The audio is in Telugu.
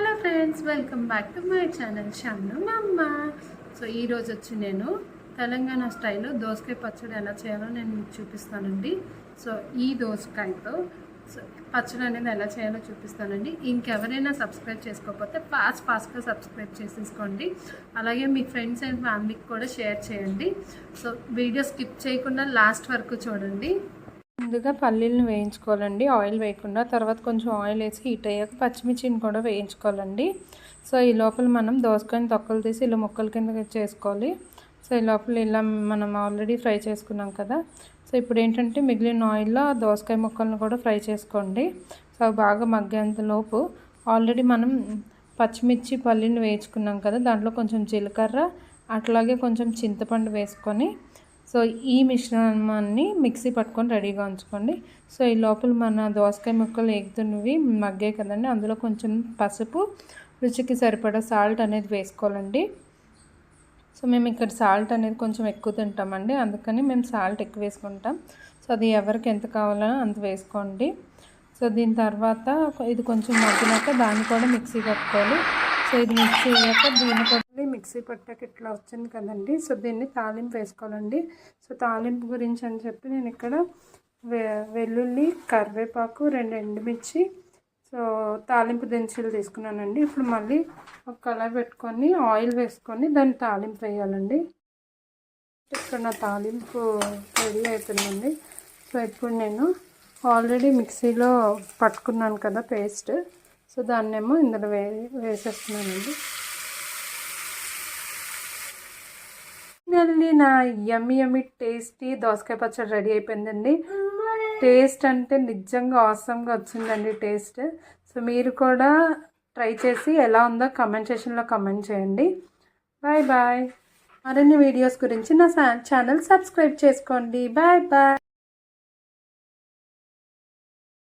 Hello friends welcome back to my channel Shannu Mamma. So ఈరోజు వచ్చి నేను తెలంగాణ స్టైల్లో దోసకాయ పచ్చడి ఎలా చేయాలో నేను మీకు చూపిస్తానండి. సో ఈ దోసకాయతో సో పచ్చడి అనేది ఎలా చేయాలో చూపిస్తానండి. ఇంకెవరైనా సబ్స్క్రైబ్ చేసుకోకపోతే ఫాస్ట్ ఫాస్ట్గా సబ్స్క్రైబ్ చేసేసుకోండి. అలాగే మీ ఫ్రెండ్స్ అండ్ ఫ్యామిలీకి కూడా షేర్ చేయండి. సో వీడియో స్కిప్ చేయకుండా లాస్ట్ వరకు చూడండి. ముందుగా పల్లీలను వేయించుకోవాలండి. ఆయిల్ వేయకుండా తర్వాత కొంచెం ఆయిల్ వేసి హీట్ అయ్యాక పచ్చిమిర్చిని కూడా వేయించుకోవాలండి. సో ఈ లోపల మనం దోసకాయని తొక్కలు తీసి ఇలా ముక్కల కింద చేసుకోవాలి. సో ఈ లోపల ఇలా మనం ఆల్రెడీ ఫ్రై చేసుకున్నాం కదా. సో ఇప్పుడు ఏంటంటే మిగిలిన ఆయిల్లో దోసకాయ ముక్కలను కూడా ఫ్రై చేసుకోండి. సో బాగా మగ్గేంత లోపు ఆల్రెడీ మనం పచ్చిమిర్చి పల్లీని వేయించుకున్నాం కదా దాంట్లో కొంచెం జీలకర్ర అట్లాగే కొంచెం చింతపండు వేసుకొని సో ఈ మిశ్రమాన్ని మిక్సీ పట్టుకొని రెడీగా ఉంచుకోండి. సో ఈ లోపల మన దోసకాయ ముక్కలు ఎగుతున్నవి మగ్గాయి కదండి. అందులో కొంచెం పసుపు రుచికి సరిపడా సాల్ట్ అనేది వేసుకోవాలండి. సో మేము ఇక్కడ సాల్ట్ అనేది కొంచెం ఎక్కువ తింటామండి. అందుకని మేము సాల్ట్ ఎక్కువ వేసుకుంటాం. సో అది ఎవరికి ఎంత కావాలో అంత వేసుకోండి. సో దీని తర్వాత ఇది కొంచెం మగ్గినాక దాన్ని కూడా మిక్సీ కట్టుకోవాలి సో ఇది మిక్సీ అయ్యాక దీన్ని కూడా మిక్సీ పట్టాక ఇట్లా వచ్చింది కదండి. సో దీన్ని తాలింపు వేసుకోవాలండి. సో తాలింపు గురించి అని చెప్పి నేను ఇక్కడ వెల్లుల్లి కరివేపాకు రెండు ఎండుమిర్చి సో తాలింపు దినుసులు తీసుకున్నానండి. ఇప్పుడు మళ్ళీ ఒక కళాయి పెట్టుకొని ఆయిల్ వేసుకొని దాన్ని తాలింపు వేయాలండి. ఇక్కడ నా తాలింపు రెడీ అవుతుందండి సో ఇప్పుడు నేను ఆల్రెడీ మిక్సీలో పట్టుకున్నాను కదా పేస్ట్. సో దాన్నేమో ఇందులో వే వేసేస్తున్నానండి. ఫైనల్లీ నా యమ్మి యమ్మి టేస్టీ దోసకాయ పచ్చడి రెడీ అయిపోయిందండి. టేస్ట్ అంటే నిజంగా అవసరంగా వచ్చిందండి టేస్ట్. సో మీరు కూడా ట్రై చేసి ఎలా ఉందో కమెంట్ సెషన్లో కమెంట్ చేయండి. బాయ్ బాయ్ మరిన్ని వీడియోస్ గురించి నా ఛానల్ సబ్స్క్రైబ్ చేసుకోండి. Bye bye